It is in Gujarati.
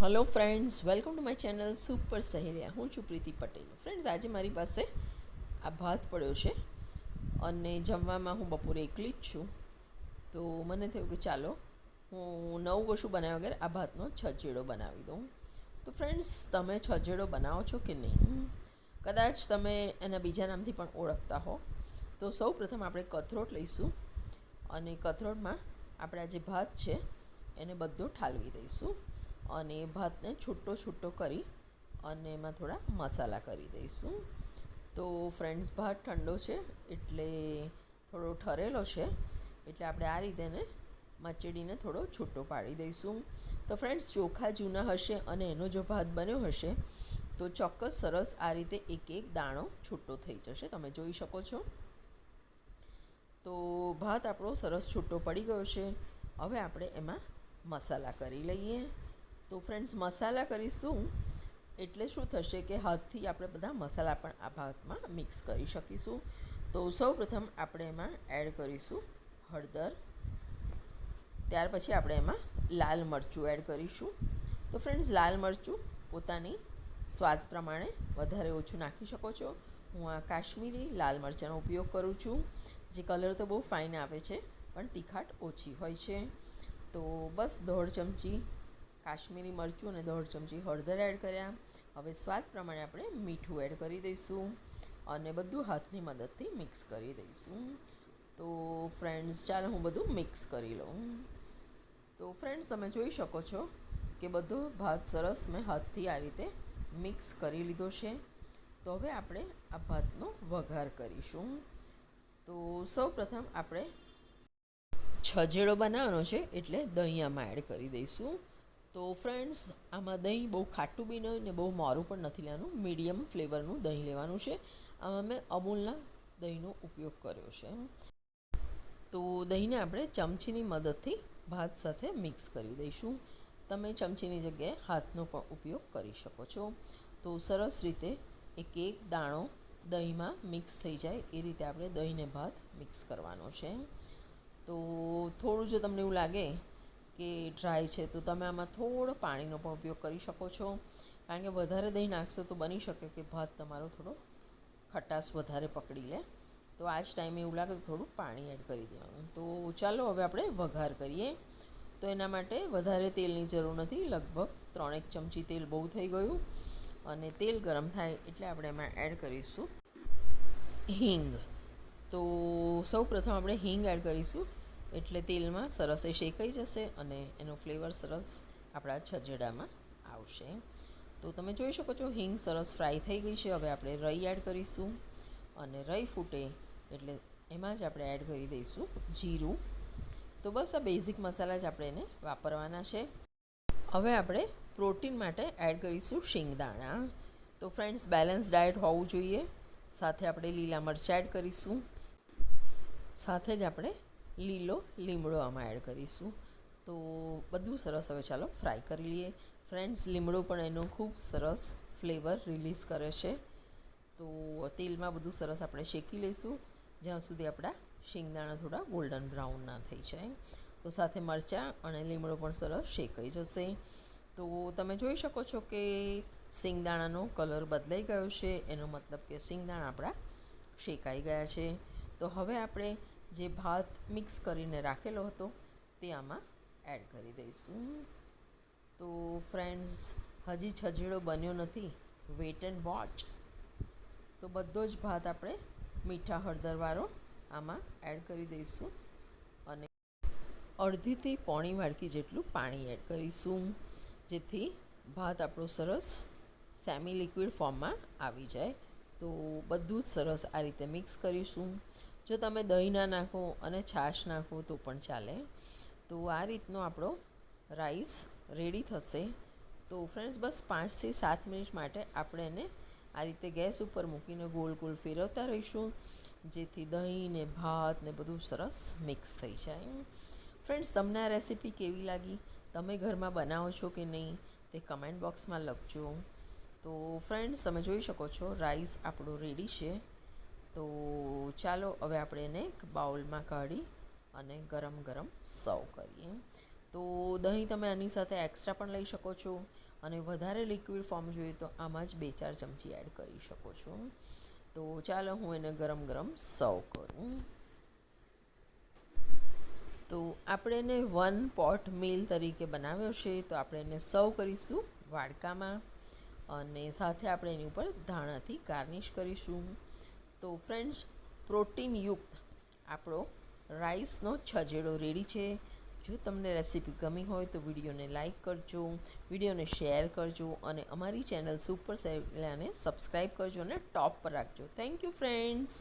Hello friends welcome to my channel super સહેલિયા હું છું પ્રીતિ પટેલ. ફ્રેન્ડ્સ આજે મારી પાસે આ ભાત પડ્યો છે અને જમવામાં હું બપોરે એકલી જ છું. તો મને થયું કે ચાલો, હું નવું કશું બનાવ્યા વગર આ ભાતનો છજેડો બનાવી દઉં. તો ફ્રેન્ડ્સ તમે છજેડો બનાવો છો કે નહીં? કદાચ તમે એના બીજા નામથી પણ ઓળખતા હો. તો સૌ પ્રથમ આપણે કથરોટ લઈશું અને કથરોટમાં આપણા જે ભાત છે, એને બધો ઠાલવી દઈશું. અને ભાતને છૂટો છૂટો કરી અને એમાં થોડા મસાલા કરી દઈશું. તો ફ્રેન્ડ્સ ભાત ઠંડો છે એટલે થોડો ઠરેલો છે એટલે આપણે આ રીતે એને મચડીને થોડો છૂટો પાડી દઈશું. તો ફ્રેન્ડ્સ ચોખા જૂના હશે અને એનો જો ભાત બન્યો હશે, તો ચોક્કસ સરસ આ રીતે એક એક દાણો છૂટો થઈ જશે. તમે જોઈ શકો છો. તો ભાત આપણો સરસ છૂટો પડી ગયો છે. હવે આપણે એમાં મસાલા કરી લઈએ. તો ફ્રેન્ડ્સ મસાલા કરીશું. એટલે શું થશે કે હાથથી આપણે બધા મસાલા પણ આ ભાતમાં મિક્સ કરી શકીશું. તો સૌ પ્રથમ આપણે એમાં એડ કરીશું હળદર. ત્યાર પછી આપણે એમાં લાલ મરચું એડ કરીશું. તો ફ્રેન્ડ્સ લાલ મરચું પોતાની સ્વાદ પ્રમાણે વધારે ઓછું નાખી શકો છો. હું આ કાશ્મીરી લાલ મરચાંનો ઉપયોગ કરું છું. જે કલર તો બહુ ફાઇન આવે છે, પણ તીખાટ ઓછી હોય છે. તો બસ દોઢ ચમચી કાશ્મીરી મરચું અને દોઢ ચમચી હળદર એડ કર્યા. હવે સ્વાદ પ્રમાણે આપણે મીઠું એડ કરી દઈશું અને બધું હાથની મદદથી મિક્સ કરી દઈશું. તો ફ્રેન્ડ્સ, ચાલો હું બધું મિક્સ કરી લઉં. તો ફ્રેન્ડ્સ, તમે જોઈ શકો છો કે બધો ભાત સરસ મેં હાથથી આ રીતે મિક્સ કરી લીધો છે. તો હવે આપણે આ ભાતનો વઘાર કરીશું. તો સૌ પ્રથમ આપણે છજેડો બનાવવાનો છે એટલે દહીંયામાં એડ કરી દઈશું. તો ફ્રેન્ડ્સ આમાં દહીં બહુ ખાટું બી નહીં ને બહુ મોરું પણ નથી લેવાનું. મીડિયમ ફ્લેવરનું દહીં લેવાનું છે. આમાં મેં અમૂલના દહીંનો ઉપયોગ કર્યો છે. તો દહીંને આપણે ચમચીની મદદથી ભાત સાથે મિક્સ કરી દઈશું. તમે ચમચીની જગ્યાએ હાથનો પણ ઉપયોગ કરી શકો છો. તો સરસ રીતે એક એક દાણો દહીંમાં મિક્સ થઈ જાય. એ રીતે આપણે દહીંને ભાત મિક્સ કરવાનો છે. તો થોડું જો તમને એવું લાગે કે ડ્રાય છે, તો તમે આમાં થોડો પાણીનો પણ ઉપયોગ કરી શકો છો. કારણ કે વધારે દહીં નાખશો તો બની શકે કે ભાત તમારો થોડો ખટાશ વધારે પકડી લે. તો આ જ ટાઈમે એવું લાગે તો થોડું પાણી એડ કરી દેવાનું. તો ચાલો હવે આપણે વઘાર કરીએ. તો એના માટે વધારે તેલની જરૂર નથી, લગભગ ત્રણેક ચમચી તેલ બહુ થઈ ગયું. અને તેલ ગરમ થાય એટલે આપણે એમાં એડ કરીશું હિંગ. તો સૌ પ્રથમ આપણે હિંગ એડ કરીશું. એટલે તેલમાં સરસ એ શેકાઈ જશે અને એનો ફ્લેવર સરસ આપણા છજેડામાં આવશે. તો તમે જોઈ શકો છો હિંગ સરસ ફ્રાય થઈ ગઈ છે. હવે આપણે રઈ એડ કરીશું અને રઈ ફૂટે એટલે એમાં જ આપણે એડ કરી દઈશું જીરું. તો બસ આ બેઝિક મસાલા જ આપણે એને વાપરવાના છે. હવે આપણે પ્રોટીન માટે એડ કરીશું શિંગદાણા. તો ફ્રેન્ડ્સ, બેલેન્સ ડાયટ હોવું જોઈએ. સાથે આપણે લીલા મરચાં એડ કરીશું. સાથે જ આપણે લીલો લીમડો આમાં એડ કરીશું. તો બધું સરસ હવે ચાલો ફ્રાય કરી લઈએ. ફ્રેન્ડ્સ લીમડો પણ એનો ખૂબ સરસ ફ્લેવર રિલીઝ કરે છે. તો તેલમાં બધું સરસ આપણે શેકી લઈશું. જ્યાં સુધી આપણા શિંગદાણા થોડા ગોલ્ડન બ્રાઉન ના થઈ જાય. તો સાથે મરચાં અને લીમડો પણ સરસ શેકાઈ જશે. તો તમે જોઈ શકો છો કે શિંગદાણાનો કલર બદલાઈ ગયો છે. એનો મતલબ કે શિંગદાણા આપણા શેકાઈ ગયા છે. તો હવે આપણે જે ભાત મિક્સ કરીને રાખેલો હતો, તે આમાં એડ કરી દઈશું. તો ફ્રેન્ડ્સ હજી છજેડો બન્યો નથી. વેટ એન્ડ વોચ તો બધો જ ભાત આપણે મીઠા હળદરવાળો આમાં એડ કરી દઈશું. અને અડધીથી પોણી વાડકી જેટલું પાણી એડ કરીશું, જેથી ભાત આપણો સરસ સેમી લિક્વિડ ફોર્મમાં આવી જાય. તો બધું જ સરસ આ રીતે મિક્સ કરીશું. જો તમે દહીં ના નાખો અને છાશ નાખો તો પણ ચાલે. તો આ રીતનો આપણો રાઈસ રેડી થશે. તો ફ્રેન્ડ્સ, બસ પાંચથી સાત મિનિટ માટે આપણે એને આ રીતે ગેસ ઉપર મૂકીને ગોલ ગોલ ફેરવતા રહીશું. જેથી દહીં ને ભાત ને બધું સરસ મિક્સ થઈ જાય. ફ્રેન્ડ્સ, તમને આ રેસીપી કેવી લાગી? તમે ઘરમાં બનાવો છો કે નહીં? તે કમેન્ટ બોક્સમાં લખજો. તો ફ્રેન્ડ્સ, તમે જોઈ શકો છો, રાઈસ આપણો રેડી છે. તો ચાલો હવે આપણે એને એક બાઉલમાં કાઢી અને ગરમ ગરમ સર્વ કરીએ. તો દહીં તમે આની સાથે એક્સ્ટ્રા પણ લઈ શકો છો અને વધારે લિક્વિડ ફોર્મ જોઈએ તો આમાં જ બે ચાર ચમચી એડ કરી શકો છો. તો ચાલો હું એને ગરમ ગરમ સર્વ કરું. તો આપણે એને વન પોટ મીલ તરીકે બનાવ્યો છે તો આપણે એને સર્વ કરીશું વાડકામાં અને સાથે આપણે એની ઉપર ધાણાથી ગાર્નિશ કરીશું. તો ફ્રેન્ડ્સ પ્રોટીનયુક્ત આપણો રાઈસનો છજેડો રેડી છે. જો તમને રેસીપી ગમી હોય તો વિડીયોને લાઇક કરજો, વિડીયોને શેર કરજો અને અમારી ચેનલ સુપર સેલાને સબસ્ક્રાઈબ કરજો અને ટોપ પર રાખજો. Thank you friends.